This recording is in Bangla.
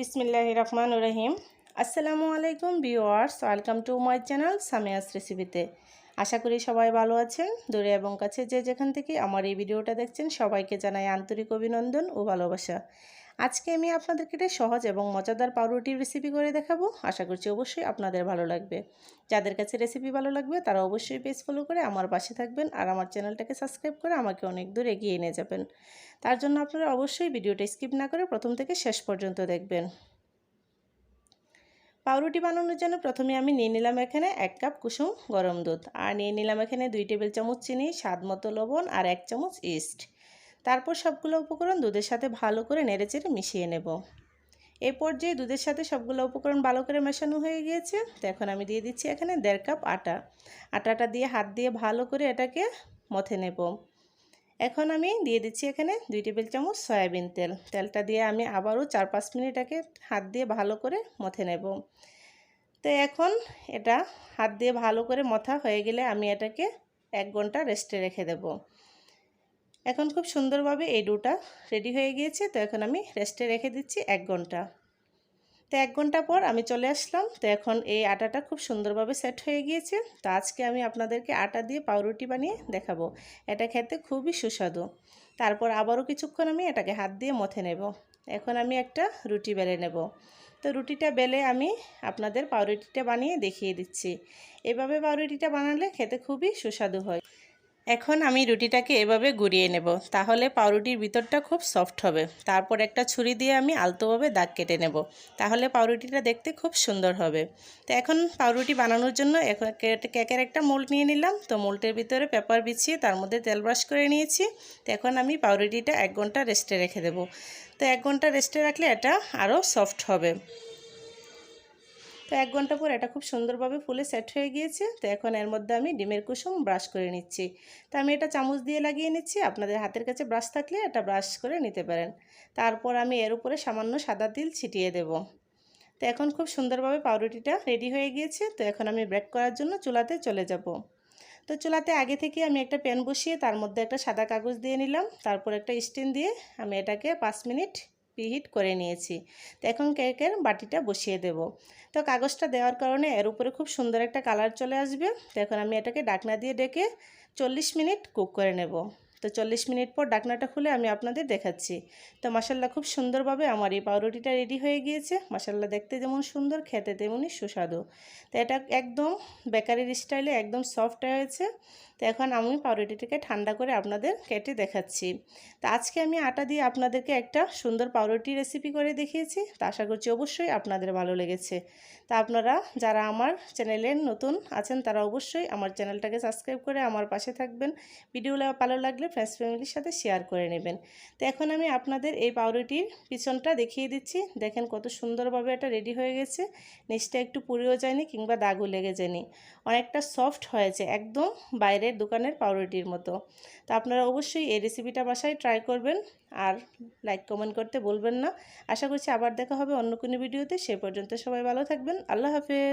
বিসমিল্লাহ রহমান রহিম। আসসালামু আলাইকুম viewers welcome to my channel Samia's রেসিপিতে। আশা করি সবাই ভালো আছেন, দূরে এবং কাছে যে যেখান থেকে আমার এই ভিডিওটা দেখছেন, সবাইকে জানাই আন্তরিক অভিনন্দন ও ভালোবাসা। আজকে আমি আপনাদেরকে একটা সহজ এবং মজাদার পাউরুটির রেসিপি করে দেখাবো। আশা করছি অবশ্যই আপনাদের ভালো লাগবে। যাদের কাছে রেসিপি ভালো লাগবে, তারা অবশ্যই পেজ ফলো করে আমার পাশে থাকবেন আর আমার চ্যানেলটাকে সাবস্ক্রাইব করে আমাকে অনেক দূর এগিয়ে নিয়ে যাবেন। তার জন্য আপনারা অবশ্যই ভিডিওটা স্কিপ না করে প্রথম থেকে শেষ পর্যন্ত দেখবেন। পাউরুটি বানানোর জন্য প্রথমে আমি নিয়ে নিলাম এখানে এক কাপ কুসুম গরম দুধ। আর নিয়ে নিলাম এখানে দুই টেবিল চামচ চিনি, স্বাদ মতো লবণ আর এক চামচ ইস্ট তারপর সবগুলো উপকরণ দুধের সাথে ভালো করে নেড়েচেড়ে মিশিয়ে নেব। এই পর্যায়ে দুধের সাথে সবগুলো উপকরণ ভালো করে মেশানো হয়ে গিয়েছে। তো এখন আমি দিয়ে দিচ্ছি এখানে দেড় কাপ আটা। আটাটা দিয়ে হাত দিয়ে ভালো করে এটাকে মথে নেব। এখন আমি দিয়ে দিচ্ছি এখানে দুই টেবিল চামচ সয়াবিন তেল। তেলটা দিয়ে আমি আবারও চার পাঁচ মিনিট এটাকে হাত দিয়ে ভালো করে মথে নেব। তো এখন এটা হাত দিয়ে ভালো করে মথা হয়ে গেলে আমি এটাকে এক ঘণ্টা রেস্টে রেখে দেব। এখন খুব সুন্দরভাবে এই ডোটা রেডি হয়ে গিয়েছে, তো এখন আমি রেস্টে রেখে দিচ্ছি এক ঘণ্টা। তো এক ঘণ্টা পর আমি চলে আসলাম, তো এখন এই আটাটা খুব সুন্দরভাবে সেট হয়ে গিয়েছে। তো আজকে আমি আপনাদেরকে আটা দিয়ে পাউরুটি বানিয়ে দেখাবো। এটা খেতে খুবই সুস্বাদু। তারপর আবারও কিছুক্ষণ আমি এটাকে হাত দিয়ে মথে নেব। এখন আমি একটা রুটি বেলে নেব। তো রুটিটা বেলে আমি আপনাদের পাউরুটিটা বানিয়ে দেখিয়ে দিচ্ছি। এভাবে পাউরুটিটা বানালে খেতে খুবই সুস্বাদু হয়। এখন আমি রুটিটাকে এভাবে গুড়িয়ে নেব। তাহলে পাউরুটির ভিতরটা খুব সফট হবে। তারপর একটা ছুরি দিয়ে আমি আলতোভাবে দাগ কেটে নেব। তাহলে পাউরুটিটা দেখতে খুব সুন্দর হবে। তো এখন পাউরুটি বানানোর জন্য কেকের একটা মোল্ড নিয়ে নিলাম। তো মোল্টের ভিতরে পেপার বিছিয়ে তার মধ্যে তেল ব্রাশ করে নিয়েছি। তো এখন আমি পাউরুটিটা এক ঘণ্টা রেস্টে রেখে দেব। তো এক ঘণ্টা রেস্টে রাখলে এটা আরও সফট হবে। তো এক ঘণ্টা পর এটা খুব সুন্দরভাবে ফুলে সেট হয়ে গিয়েছে। তো এখন এর মধ্যে আমি ডিমের কুসুম ব্রাশ করে নিচ্ছি। তো আমি এটা চামচ দিয়ে লাগিয়ে নিচ্ছি। আপনাদের হাতের কাছে ব্রাশ থাকলে এটা ব্রাশ করে নিতে পারেন। তারপর আমি এর উপরে সামান্য সাদা তিল ছিটিয়ে দেব। তো এখন খুব সুন্দরভাবে পাউরুটিটা রেডি হয়ে গিয়েছে। তো এখন আমি ব্রেক করার জন্য চুলাতে চলে যাব। তো চুলাতে আগে থেকে আমি একটা প্যান বসিয়ে তার মধ্যে একটা সাদা কাগজ দিয়ে নিলাম। তারপর একটা স্টিন দিয়ে আমি এটাকে পাঁচ মিনিট প্রিহিট করে নিয়েছি। তো এখন কেকের বাটিটা বসিয়ে দেব। তো কাগজটা দেওয়ার কারণে এর উপরে খুব সুন্দর একটা কালার চলে আসবে। তো এখন আমি এটাকে ডাকনা দিয়ে ডেকে চল্লিশ মিনিট কুক করে নেব। তো চল্লিশ মিনিট পর ডাকনাটা খুলে আমি আপনাদের দেখাচ্ছি। তো মাসাল্লা খুব সুন্দরভাবে আমার এই পাউরুটিটা রেডি হয়ে গিয়েছে। মাসাল্লা দেখতে যেমন সুন্দর, খেতে তেমনই সুস্বাদু। তো এটা একদম বেকারির স্টাইলে একদম সফট হয়েছে। তো এখন আমি পাউরুটিটাকে ঠান্ডা করে আপনাদের কেটে দেখাচ্ছি। তো আজকে আমি আটা দিয়ে আপনাদেরকে একটা সুন্দর পাউরুটি রেসিপি করে দেখিয়েছি। তা আশা করছি অবশ্যই আপনাদের ভালো লেগেছে। তা আপনারা যারা আমার চ্যানেলে নতুন আছেন, তারা অবশ্যই আমার চ্যানেলটাকে সাবস্ক্রাইব করে আমার পাশে থাকবেন। ভিডিওগুলো ভালো লাগলে ফ্রেন্ডস ফ্যামিলির সাথে শেয়ার করে নেবেন। তো এখন আমি আপনাদের এই পাউরুটির পিছনটা দেখিয়ে দিচ্ছি। দেখেন কত সুন্দরভাবে এটা রেডি হয়ে গেছে। নিচটা একটু পুড়েও যায়নি কিংবা দাগও লেগে যায়নি। অনেকটা সফট হয়েছে, একদম বাইরের দোকানের পাউরুটির মতো। তো আপনারা অবশ্যই এই রেসিপিটা বাসায় ট্রাই করবেন আর লাইক কমেন্ট করতে বলবেন না। আশা করছি আবার দেখা হবে অন্য কোনো ভিডিওতে সে পর্যন্ত সবাই ভালো থাকবেন। আল্লাহ হাফেজ।